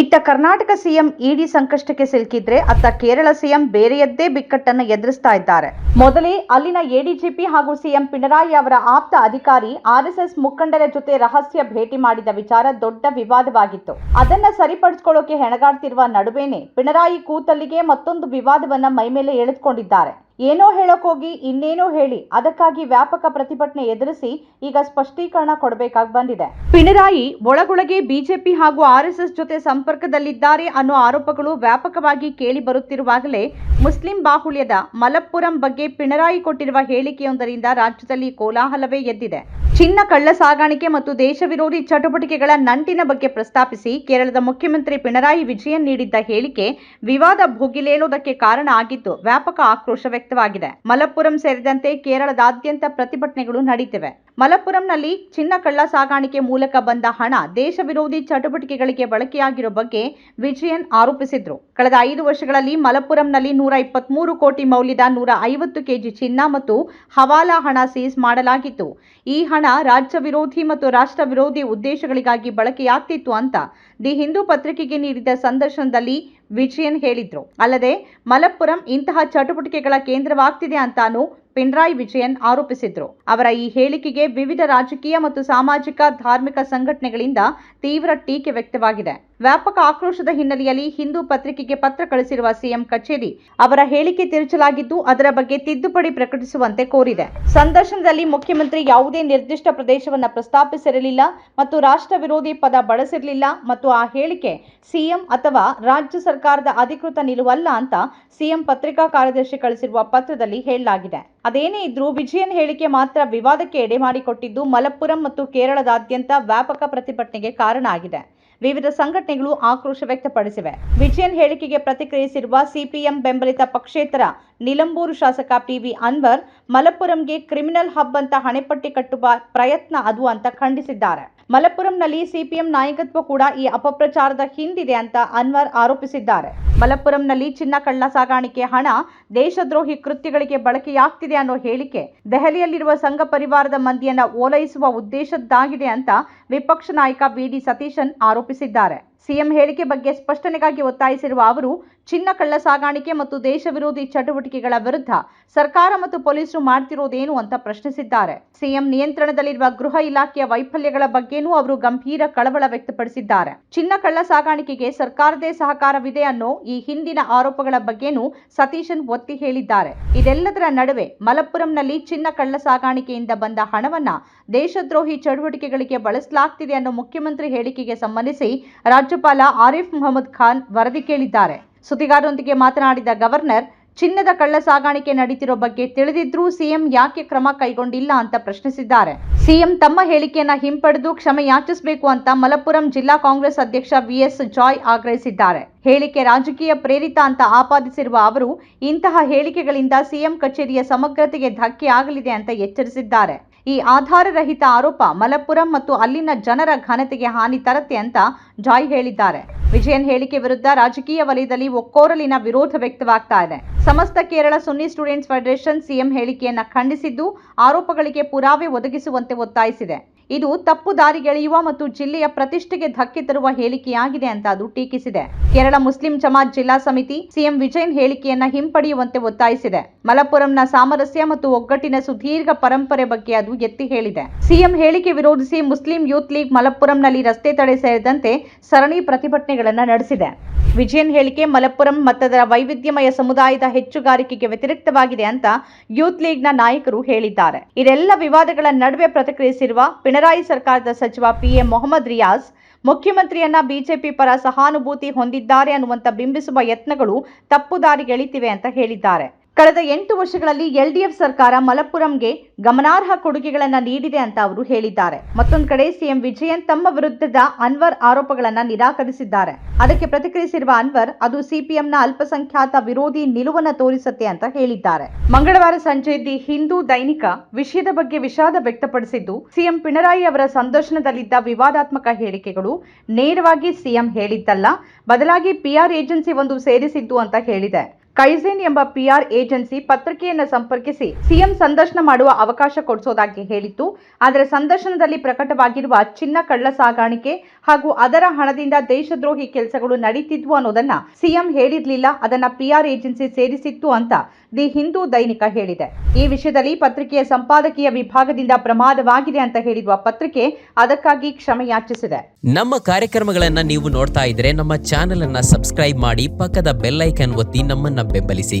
ಇತ್ತ ಕರ್ನಾಟಕ ಸಿಎಂ ಇಡಿ ಸಂಕಷ್ಟಕ್ಕೆ ಸಿಲುಕಿದ್ರೆ ಅತ್ತ ಕೇರಳ ಸಿಎಂ ಬೇರೆಯದ್ದೇ ಬಿಕ್ಕಟ್ಟನ್ನು ಎದುರಿಸ್ತಾ ಇದ್ದಾರೆ. ಮೊದಲೇ ಅಲ್ಲಿನ ಎಡಿಜಿಪಿ ಹಾಗೂ ಸಿಎಂ ಪಿಣರಾಯಿ ಅವರ ಆಪ್ತ ಅಧಿಕಾರಿ ಆರ್ಎಸ್ಎಸ್ ಮುಖಂಡರ ಜೊತೆ ರಹಸ್ಯ ಭೇಟಿ ಮಾಡಿದ ವಿಚಾರ ದೊಡ್ಡ ವಿವಾದವಾಗಿತ್ತು. ಅದನ್ನ ಸರಿಪಡಿಸಿಕೊಳ್ಳೋಕೆ ಹೆಣಗಾಡ್ತಿರುವ ನಡುವೆನೆ ಪಿಣರಾಯಿ ಕೂತಲ್ಲಿಗೆ ಮತ್ತೊಂದು ವಿವಾದವನ್ನ ಮೈಮೇಲೆ ಎಳೆದುಕೊಂಡಿದ್ದಾರೆ. ಏನೋ ಹೇಳಕ್ ಹೋಗಿ, ಇನ್ನೇನೋ ಹೇಳಿ, ಅದಕ್ಕಾಗಿ ವ್ಯಾಪಕ ಪ್ರತಿಭಟನೆ ಎದುರಿಸಿ ಈಗ ಸ್ಪಷ್ಟೀಕರಣ ಕೊಡಬೇಕಾಗಿ ಬಂದಿದೆ. ಪಿಣರಾಯಿ ಒಳಗೊಳಗೆ ಬಿಜೆಪಿ ಹಾಗೂ ಆರ್ಎಸ್ಎಸ್ ಜೊತೆ ಸಂಪರ್ಕದಲ್ಲಿದ್ದಾರೆ ಅನ್ನೋ ಆರೋಪಗಳು ವ್ಯಾಪಕವಾಗಿ ಕೇಳಿ ಬರುತ್ತಿರುವಾಗಲೇ ಮುಸ್ಲಿಂ ಬಾಹುಳ್ಯದ ಮಲಪ್ಪುರಂ ಬಗ್ಗೆ ಪಿಣರಾಯಿ ಕೊಟ್ಟಿರುವ ಹೇಳಿಕೆಯೊಂದರಿಂದ ರಾಜ್ಯದಲ್ಲಿ ಕೋಲಾಹಲವೇ ಎದ್ದಿದೆ. ಚಿನ್ನ ಕಳ್ಳ ಸಾಗಾಣಿಕೆ ಮತ್ತು ದೇಶ ವಿರೋಧಿ ಚಟುವಟಿಕೆಗಳ ನಂಟಿನ ಬಗ್ಗೆ ಪ್ರಸ್ತಾಪಿಸಿ ಕೇರಳದ ಮುಖ್ಯಮಂತ್ರಿ ಪಿಣರಾಯಿ ವಿಜಯನ್ ನೀಡಿದ್ದ ಹೇಳಿಕೆ ವಿವಾದ ಭೋಗಿಲೇಳೋದಕ್ಕೆ ಕಾರಣ ಆಗಿದ್ದು ವ್ಯಾಪಕ ಆಕ್ರೋಶ ವ್ಯಕ್ತವಾಗಿದೆ. ಮಲಪ್ಪುರಂ ಸೇರಿದಂತೆ ಕೇರಳದಾದ್ಯಂತ ಪ್ರತಿಭಟನೆಗಳು ನಡೀತಿವೆ. ಮಲಪ್ಪುರಂನಲ್ಲಿ ಚಿನ್ನ ಕಳ್ಳ ಸಾಗಾಣಿಕೆ ಮೂಲಕ ಬಂದ ಹಣ ದೇಶ ವಿರೋಧಿ ಚಟುವಟಿಕೆಗಳಿಗೆ ಬಳಕೆಯಾಗಿರೋ ಬಗ್ಗೆ ವಿಜಯನ್ ಆರೋಪಿಸಿದ್ರು. ಕಳೆದ ಐದು ವರ್ಷಗಳಲ್ಲಿ ಮಲಪ್ಪುರಂನಲ್ಲಿ ನೂರ ಇಪ್ಪತ್ಮೂರು ಕೋಟಿ ಮೌಲ್ಯದ ನೂರ ಐವತ್ತು ಕೆಜಿ ಚಿನ್ನ ಮತ್ತು ಹವಾಲಾ ಹಣ ಸೀಸ್ ಮಾಡಲಾಗಿತ್ತು. ಈ ಹಣ ರಾಜ್ಯ ವಿರೋಧಿ ಮತ್ತು ರಾಷ್ಟ್ರ ವಿರೋಧಿ ಉದ್ದೇಶಗಳಿಗಾಗಿ ಬಳಕೆಯಾಗ್ತಿತ್ತು ಅಂತ ದಿ ಹಿಂದೂ ಪತ್ರಿಕೆಗೆ ನೀಡಿದ ಸಂದರ್ಶನದಲ್ಲಿ ವಿಜಯನ್ ಹೇಳಿದ್ರು. ಅಲ್ಲದೆ ಮಲಪ್ಪುರಂ ಇಂತಹ ಚಟುವಟಿಕೆಗಳ ಕೇಂದ್ರವಾಗ್ತಿದೆ ಅಂತಾನು ಪಿಣರಾಯಿ ವಿಜಯನ್ ಆರೋಪಿಸಿದ್ರು. ಅವರ ಈ ಹೇಳಿಕೆಗೆ ವಿವಿಧ ರಾಜಕೀಯ ಮತ್ತು ಸಾಮಾಜಿಕ, ಧಾರ್ಮಿಕ ಸಂಘಟನೆಗಳಿಂದ ತೀವ್ರ ಟೀಕೆ ವ್ಯಕ್ತವಾಗಿದೆ. ವ್ಯಾಪಕ ಆಕ್ರೋಶದ ಹಿನ್ನೆಲೆಯಲ್ಲಿ ಹಿಂದೂ ಪತ್ರಿಕೆಗೆ ಪತ್ರ ಕಳಿಸಿರುವ ಸಿಎಂ ಕಚೇರಿ ಅವರ ಹೇಳಿಕೆ ತಿರುಚಲಾಗಿದ್ದು, ಅದರ ಬಗ್ಗೆ ತಿದ್ದುಪಡಿ ಪ್ರಕಟಿಸುವಂತೆ ಕೋರಿದೆ. ಸಂದರ್ಶನದಲ್ಲಿ ಮುಖ್ಯಮಂತ್ರಿ ಯಾವುದೇ ನಿರ್ದಿಷ್ಟ ಪ್ರದೇಶವನ್ನು ಪ್ರಸ್ತಾಪಿಸಿರಲಿಲ್ಲ ಮತ್ತು ರಾಷ್ಟ್ರ ವಿರೋಧಿ ಪದ ಬಳಸಿರಲಿಲ್ಲ ಮತ್ತು ಆ ಹೇಳಿಕೆ ಸಿಎಂ ಅಥವಾ ರಾಜ್ಯ ಸರ್ಕಾರದ ಅಧಿಕೃತ ನಿಲುವಲ್ಲ ಅಂತ ಸಿಎಂ ಪತ್ರಿಕಾ ಕಾರ್ಯದರ್ಶಿ ಕಳಿಸಿರುವ ಪತ್ರದಲ್ಲಿ ಹೇಳಲಾಗಿದೆ. ಅದೇನೇ ಇದ್ರೂ ವಿಜಯನ್ ಹೇಳಿಕೆ ಮಾತ್ರ ವಿವಾದಕ್ಕೆ ಎಡೆ ಮಾಡಿಕೊಟ್ಟಿದ್ದು ಮಲಪ್ಪುರಂ ಮತ್ತು ಕೇರಳದಾದ್ಯಂತ ವ್ಯಾಪಕ ಪ್ರತಿಭಟನೆಗೆ ಕಾರಣ ಆಗಿದೆ. ವಿವಿಧ ಸಂಘಟನೆಗಳು ಆಕ್ರೋಶ ವ್ಯಕ್ತಪಡಿಸಿವೆ. ವಿಜಯನ್ ಹೇಳಿಕೆಗೆ ಪ್ರತಿಕ್ರಿಯಿಸಿರುವ ಸಿಪಿಎಂ ಬೆಂಬಲಿತ ಪಕ್ಷೇತರ ನಿಲಂಬೂರು ಶಾಸಕ ಪಿವಿ ಅನ್ವರ್, ಮಲಪ್ಪುರಂಗೆ ಕ್ರಿಮಿನಲ್ ಹಬ್ ಅಂತ ಹಣೆಪಟ್ಟಿ ಕಟ್ಟುವ ಪ್ರಯತ್ನ ಅದು ಅಂತ ಖಂಡಿಸಿದ್ದಾರೆ. ಮಲಪ್ಪುರಂನಲ್ಲಿ ಸಿಪಿಎಂ ನಾಯಕತ್ವ ಕೂಡ ಈ ಅಪಪ್ರಚಾರದ ಹಿಂದಿದೆ ಅಂತ ಅನ್ವರ್ ಆರೋಪಿಸಿದ್ದಾರೆ. ಮಲಪ್ಪುರಂನಲ್ಲಿ ಚಿನ್ನ ಕಳ್ಳ ಸಾಗಾಣಿಕೆ ಹಣ ದೇಶದ್ರೋಹಿ ಕೃತ್ಯಗಳಿಗೆ ಬಳಕೆಯಾಗ್ತಿದೆ ಅನ್ನೋ ಹೇಳಿಕೆ ದೆಹಲಿಯಲ್ಲಿರುವ ಸಂಘ ಪರಿವಾರದ ಮಂದಿಯನ್ನ ಓಲೈಸುವ ಉದ್ದೇಶದ್ದಾಗಿದೆ ಅಂತ ವಿಪಕ್ಷ ನಾಯಕ ಬಿಡಿ ಸತೀಶನ್ ಆರೋಪಿಸಿದ್ದಾರೆ. ಸಿಎಂ ಹೇಳಿಕೆ ಬಗ್ಗೆ ಸ್ಪಷ್ಟನೆಗಾಗಿ ಒತ್ತಾಯಿಸಿರುವ ಅವರು, ಚಿನ್ನ ಕಳ್ಳ ಸಾಗಾಣಿಕೆ ಮತ್ತು ದೇಶ ವಿರೋಧಿ ಚಟುವಟಿಕೆಗಳ ವಿರುದ್ಧ ಸರ್ಕಾರ ಮತ್ತು ಪೊಲೀಸರು ಮಾಡ್ತಿರೋದೇನು ಅಂತ ಪ್ರಶ್ನಿಸಿದ್ದಾರೆ. ಸಿಎಂ ನಿಯಂತ್ರಣದಲ್ಲಿರುವ ಗೃಹ ಇಲಾಖೆಯ ವೈಫಲ್ಯಗಳ ಬಗ್ಗೆನೂ ಅವರು ಗಂಭೀರ ಕಳವಳ ವ್ಯಕ್ತಪಡಿಸಿದ್ದಾರೆ. ಚಿನ್ನ ಕಳ್ಳ ಸಾಗಾಣಿಕೆಗೆ ಸರ್ಕಾರದೇ ಸಹಕಾರವಿದೆ ಅನ್ನೋ ಈ ಹಿಂದಿನ ಆರೋಪಗಳ ಬಗ್ಗೆನೂ ಸತೀಶನ್ ಒತ್ತಿ ಹೇಳಿದ್ದಾರೆ. ಇದೆಲ್ಲದರ ನಡುವೆ ಮಲಪ್ಪುರಂನಲ್ಲಿ ಚಿನ್ನ ಕಳ್ಳ ಸಾಗಾಣಿಕೆಯಿಂದ ಬಂದ ಹಣವನ್ನ ದೇಶದ್ರೋಹಿ ಚಟುವಟಿಕೆಗಳಿಗೆ ಬಳಸಲಾಗ್ತಿದೆ ಅನ್ನೋ ಮುಖ್ಯಮಂತ್ರಿ ಹೇಳಿಕೆಗೆ ಸಂಬಂಧಿಸಿ ರಾಜ್ಯಪಾಲ ಆರಿಫ್ ಮೊಹಮ್ಮದ್ ಖಾನ್ ವರದಿ ಕೇಳಿದ್ದಾರೆ. ಸುದ್ದಿಗಾರರೊಂದಿಗೆ ಮಾತನಾಡಿದ ಗವರ್ನರ್, ಚಿನ್ನದ ಕಳ್ಳ ಸಾಗಾಣಿಕೆ ನಡೀತಿರೋ ಬಗ್ಗೆ ತಿಳಿದಿದ್ರೂ ಸಿಎಂ ಯಾಕೆ ಕ್ರಮ ಕೈಗೊಂಡಿಲ್ಲ ಅಂತ ಪ್ರಶ್ನಿಸಿದ್ದಾರೆ. ಸಿಎಂ ತಮ್ಮ ಹೇಳಿಕೆಯನ್ನ ಹಿಂಪಡೆದು ಕ್ಷಮೆ ಯಾಚಿಸಬೇಕು ಅಂತ ಮಲಪ್ಪುರಂ ಜಿಲ್ಲಾ ಕಾಂಗ್ರೆಸ್ ಅಧ್ಯಕ್ಷ ವಿಎಸ್ ಜಾಯ್ ಆಗ್ರಹಿಸಿದ್ದಾರೆ. ಹೇಳಿಕೆ ರಾಜಕೀಯ ಪ್ರೇರಿತ ಅಂತ ಆಪಾದಿಸಿರುವ ಅವರು ಇಂತಹ ಹೇಳಿಕೆಗಳಿಂದ ಸಿಎಂ ಕಚೇರಿಯ ಸಮಗ್ರತೆಗೆ ಧಕ್ಕೆ ಆಗಲಿದೆ ಅಂತ ಎಚ್ಚರಿಸಿದ್ದಾರೆ. ಈ ಆಧಾರರಹಿತ ಆರೋಪ ಮಲಪ್ಪುರಂ ಮತ್ತು ಅಲ್ಲಿನ ಜನರ ಘನತೆಗೆ ಹಾನಿ ತರತ್ತೆ ಅಂತ ಜಾಯ್ ಹೇಳಿದ್ದಾರೆ. ವಿಜಯನ್ ಹೇಳಿಕೆ ವಿರುದ್ಧ ರಾಜಕೀಯ ವಲಯದಲ್ಲಿ ಒಕ್ಕೋರಲಿನ ವಿರೋಧ ವ್ಯಕ್ತವಾಗ್ತಾ ಇದೆ. Samastha Kerala Sunni students federation CM ಹೇಳಿಕೆಯನ್ನ ಖಂಡಿಸಿದ್ದು ಆರೋಪಗಳಿಗೆ ಪುರಾವೆ ಒದಗಿಸುವಂತೆ ಒತ್ತಾಯಿಸಿದೆ. ಇದು ತಪ್ಪು ದಾರಿಗೆಳೆಯುವ ಮತ್ತು ಜಿಲ್ಲೆಯ ಪ್ರತಿಷ್ಠೆಗೆ ಧಕ್ಕೆ ತರುವ ಹೇಳಿಕೆಯಾಗಿದೆ ಅಂತ ಅದು ಟೀಕಿಸಿದೆ. ಕೇರಳ ಮುಸ್ಲಿಂ ಜಮಾತ್ ಜಿಲ್ಲಾ ಸಮಿತಿ ಸಿಎಂ ವಿಜಯನ್ ಹೇಳಿಕೆಯನ್ನ ಹಿಂಪಡೆಯುವಂತೆ ಒತ್ತಾಯಿಸಿದೆ. ಮಲಪ್ಪುರಂನ ಸಾಮರಸ್ಯ ಮತ್ತು ಒಗ್ಗಟ್ಟಿನ ಸುದೀರ್ಘ ಪರಂಪರೆ ಬಗ್ಗೆ ಅದು ಎತ್ತಿ ಹೇಳಿದೆ. ಸಿಎಂ ಹೇಳಿಕೆ ವಿರೋಧಿಸಿ ಮುಸ್ಲಿಂ ಯೂತ್ ಲೀಗ್ ಮಲಪ್ಪುರಂನಲ್ಲಿ ರಸ್ತೆ ತಡೆ ಸೇರಿದಂತೆ ಸರಣಿ ಪ್ರತಿಭಟನೆಗಳನ್ನು ನಡೆಸಿದೆ. ವಿಜಯನ್ ಹೇಳಿಕೆ ಮಲಪ್ಪುರಂ ಮತ್ತದರ ವೈವಿಧ್ಯಮಯ ಸಮುದಾಯದ ಹೆಚ್ಚುಗಾರಿಕೆಗೆ ವ್ಯತಿರಿಕ್ತವಾಗಿದೆ ಅಂತ ಯೂತ್ ಲೀಗ್ನ ನಾಯಕರು ಹೇಳಿದ್ದಾರೆ. ಇದೆಲ್ಲ ವಿವಾದಗಳ ನಡುವೆ ಪ್ರತಿಕ್ರಿಯಿಸಿರುವ ಪಿಣರಾಯಿ ಸರ್ಕಾರದ ಸಚಿವ ಪಿಎ ಮೊಹಮ್ಮದ್ ರಿಯಾಜ್ ಮುಖ್ಯಮಂತ್ರಿಯನ್ನ ಬಿಜೆಪಿ ಪರ ಸಹಾನುಭೂತಿ ಹೊಂದಿದ್ದಾರೆ ಅನ್ನುವಂತ ಬಿಂಬಿಸುವ ಯತ್ನಗಳು ತಪ್ಪು ದಾರಿಗೆಳಿತಿವೆ ಅಂತ ಹೇಳಿದ್ದಾರೆ. ಕಳೆದ ಎಂಟು ವರ್ಷಗಳಲ್ಲಿ ಎಲ್ಡಿಎಫ್ ಸರ್ಕಾರ ಮಲಪ್ಪುರಂಗೆ ಗಮನಾರ್ಹ ಕೊಡುಗೆಗಳನ್ನು ನೀಡಿದೆ ಅಂತ ಅವರು ಹೇಳಿದ್ದಾರೆ. ಮತ್ತೊಂದು ಕಡೆ ಸಿಎಂ ವಿಜಯನ್ ತಮ್ಮ ವಿರುದ್ಧದ ಅನ್ವರ್ ಆರೋಪಗಳನ್ನು ನಿರಾಕರಿಸಿದ್ದಾರೆ. ಅದಕ್ಕೆ ಪ್ರತಿಕ್ರಿಯಿಸಿರುವ ಅನ್ವರ್, ಅದು ಸಿಪಿಎಂನ ಅಲ್ಪಸಂಖ್ಯಾತ ವಿರೋಧಿ ನಿಲುವನ್ನು ತೋರಿಸುತ್ತೆ ಅಂತ ಹೇಳಿದ್ದಾರೆ. ಮಂಗಳವಾರ ಸಂಜೆ ದಿ ಹಿಂದೂ ದೈನಿಕ ವಿಷಯದ ಬಗ್ಗೆ ವಿಷಾದ ವ್ಯಕ್ತಪಡಿಸಿದ್ದು, ಸಿಎಂ ಪಿಣರಾಯಿ ಅವರ ಸಂದರ್ಶನದಲ್ಲಿದ್ದ ವಿವಾದಾತ್ಮಕ ಹೇಳಿಕೆಗಳು ನೇರವಾಗಿ ಸಿಎಂ ಹೇಳಿದ್ದಲ್ಲ, ಬದಲಾಗಿ ಪಿಆರ್ ಏಜೆನ್ಸಿ ಒಂದು ಸೇರಿಸಿದ್ದು ಅಂತ ಹೇಳಿದೆ. ಕೈಸೇನ್ ಎಂಬ ಪಿಆರ್ ಏಜೆನ್ಸಿ ಪತ್ರಿಕೆಯನ್ನು ಸಂಪರ್ಕಿಸಿ ಸಿಎಂ ಸಂದರ್ಶನ ಮಾಡುವ ಅವಕಾಶ ಕೊಡಿಸೋದಾಗಿ ಹೇಳಿತ್ತು. ಆದರೆ ಸಂದರ್ಶನದಲ್ಲಿ ಪ್ರಕಟವಾಗಿರುವ ಚಿನ್ನ ಕಳ್ಳ ಸಾಗಾಣಿಕೆ ಹಾಗೂ ಅದರ ಹಣದಿಂದ ದೇಶದ್ರೋಹಿ ಕೆಲಸಗಳು ನಡೀತಿದ್ವು ಅನ್ನೋದನ್ನ ಸಿಎಂ ಹೇಳಿರ್ಲಿಲ್ಲ. ಅದನ್ನ ಪಿಆರ್ ಏಜೆನ್ಸಿ ಸೇರಿಸಿತ್ತು ಅಂತ ದಿ ಹಿಂದೂ ದೈನಿಕ ಹೇಳಿದೆ. ಈ ವಿಷಯದಲ್ಲಿ ಪತ್ರಿಕೆಯ ಸಂಪಾದಕೀಯ ವಿಭಾಗದಿಂದ ಪ್ರಮಾದವಾಗಿದೆ ಅಂತ ಹೇಳಿರುವ ಪತ್ರಿಕೆ ಅದಕ್ಕಾಗಿ ಕ್ಷಮೆ ಯಾಚಿಸಿದೆ ನಮ್ಮ ಕಾರ್ಯಕ್ರಮಗಳನ್ನ ನೀವು ನೋಡ್ತಾ ಇದ್ರೆ ನಮ್ಮ ಚಾನೆಲ್ ಅನ್ನ ಸಬ್ಸ್ಕ್ರೈಬ್ ಮಾಡಿ ಪಕ್ಕದ ಬೆಲ್ ಐಕನ್ ಒತ್ತಿ ನಮ್ಮನ್ನ ಬೆಂಬಲಿಸಿ.